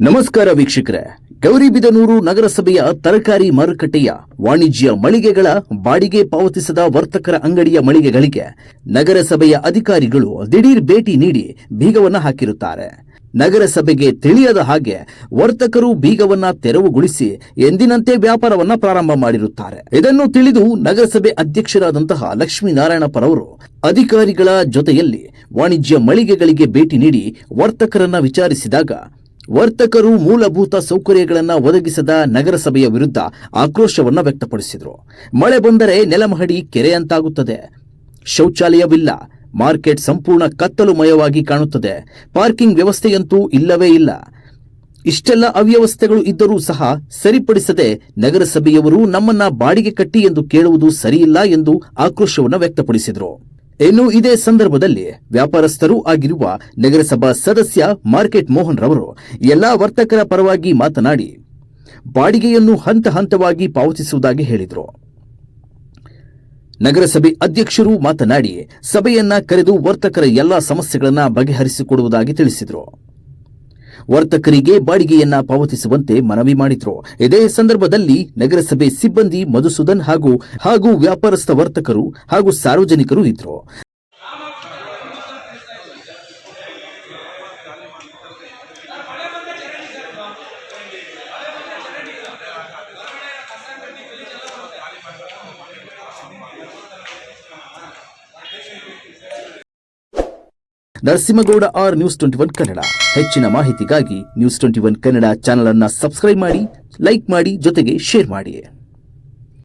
ನಮಸ್ಕಾರ ವೀಕ್ಷಕರೇ. ಗೌರಿಬಿದನೂರು ನಗರಸಭೆಯ ತರಕಾರಿ ಮಾರುಕಟ್ಟೆಯ ವಾಣಿಜ್ಯ ಮಳಿಗೆಗಳ ಬಾಡಿಗೆ ಪಾವತಿಸದ ವರ್ತಕರ ಅಂಗಡಿಯ ಮಳಿಗೆಗಳಿಗೆ ನಗರಸಭೆಯ ಅಧಿಕಾರಿಗಳು ದಿಢೀರ್ ಭೇಟಿ ನೀಡಿ ಬೀಗವನ್ನ ಹಾಕಿರುತ್ತಾರೆ. ನಗರಸಭೆಗೆ ತಿಳಿಯದ ಹಾಗೆ ವರ್ತಕರು ಬೀಗವನ್ನ ತೆರವುಗೊಳಿಸಿ ಎಂದಿನಂತೆ ವ್ಯಾಪಾರವನ್ನ ಪ್ರಾರಂಭ ಮಾಡಿರುತ್ತಾರೆ. ಇದನ್ನು ತಿಳಿದು ನಗರಸಭೆ ಅಧ್ಯಕ್ಷರಾದಂತಹ ಲಕ್ಷ್ಮೀನಾರಾಯಣಪ್ಪರವರು ಅಧಿಕಾರಿಗಳ ಜೊತೆಯಲ್ಲಿ ವಾಣಿಜ್ಯ ಮಳಿಗೆಗಳಿಗೆ ಭೇಟಿ ನೀಡಿ ವರ್ತಕರನ್ನ ವಿಚಾರಿಸಿದಾಗ ವರ್ತಕರು ಮೂಲಭೂತ ಸೌಕರ್ಯಗಳನ್ನು ಒದಗಿಸದ ನಗರಸಭೆಯ ವಿರುದ್ಧ ಆಕ್ರೋಶವನ್ನ ವ್ಯಕ್ತಪಡಿಸಿದರು. ಮಳೆ ಬಂದರೆ ನೆಲಮಹಡಿ ಕೆರೆಯಂತಾಗುತ್ತದೆ. ಶೌಚಾಲಯವಿಲ್ಲ. ಮಾರ್ಕೆಟ್ ಸಂಪೂರ್ಣ ಕತ್ತಲುಮಯವಾಗಿ ಕಾಣುತ್ತದೆ. ಪಾರ್ಕಿಂಗ್ ವ್ಯವಸ್ಥೆಯಂತೂ ಇಲ್ಲವೇ ಇಲ್ಲ. ಇಷ್ಟೆಲ್ಲ ಅವ್ಯವಸ್ಥೆಗಳು ಇದ್ದರೂ ಸಹ ಸರಿಪಡಿಸದೆ ನಗರಸಭೆಯವರು ನಮ್ಮನ್ನ ಬಾಡಿಗೆ ಕಟ್ಟಿ ಎಂದು ಕೇಳುವುದು ಸರಿಯಿಲ್ಲ ಎಂದು ಆಕ್ರೋಶವನ್ನು ವ್ಯಕ್ತಪಡಿಸಿದರು. ಇನ್ನು ಇದೇ ಸಂದರ್ಭದಲ್ಲಿ ವ್ಯಾಪಾರಸ್ಥರೂ ಆಗಿರುವ ನಗರಸಭಾ ಸದಸ್ಯ ಮಾರ್ಕೆಟ್ ಮೋಹನ್ ರವರು ಎಲ್ಲಾ ವರ್ತಕರ ಪರವಾಗಿ ಮಾತನಾಡಿ, ಬಾಡಿಗೆಯನ್ನು ಹಂತ ಹಂತವಾಗಿ ಪಾವತಿಸುವುದಾಗಿ ಹೇಳಿದರು. ನಗರಸಭೆ ಅಧ್ಯಕ್ಷರು ಮಾತನಾಡಿ, ಸಭೆಯನ್ನ ಕರೆದು ವರ್ತಕರ ಎಲ್ಲಾ ಸಮಸ್ಯೆಗಳನ್ನು ಬಗೆಹರಿಸಿಕೊಡುವುದಾಗಿ ತಿಳಿಸಿದರು. ವರ್ತಕರಿಗೆ ಬಾಡಿಗೆಯನ್ನ ಪಾವತಿಸುವಂತೆ ಮನವಿ ಮಾಡಿದ್ರು. ಇದೇ ಸಂದರ್ಭದಲ್ಲಿ ನಗರಸಭೆ ಸಿಬ್ಬಂದಿ ಮಧುಸೂದನ್ ಹಾಗೂ ಹಾಗೂ ವ್ಯಾಪಾರಸ್ಥ ವರ್ತಕರು ಹಾಗೂ ಸಾರ್ವಜನಿಕರು ಇದ್ರು. Narasimhagowda R news twenty one Kannada. ಹೆಚ್ಚಿನ ಮಾಹಿತಿಗಾಗಿ news twenty one Kannada channel ಅನ್ನ ಸಬ್ಸ್ಕ್ರೈಬ್ ಮಾಡಿ, ಲೈಕ್ ಮಾಡಿ, ಜೊತೆಗೆ ಶೇರ್ ಮಾಡಿ.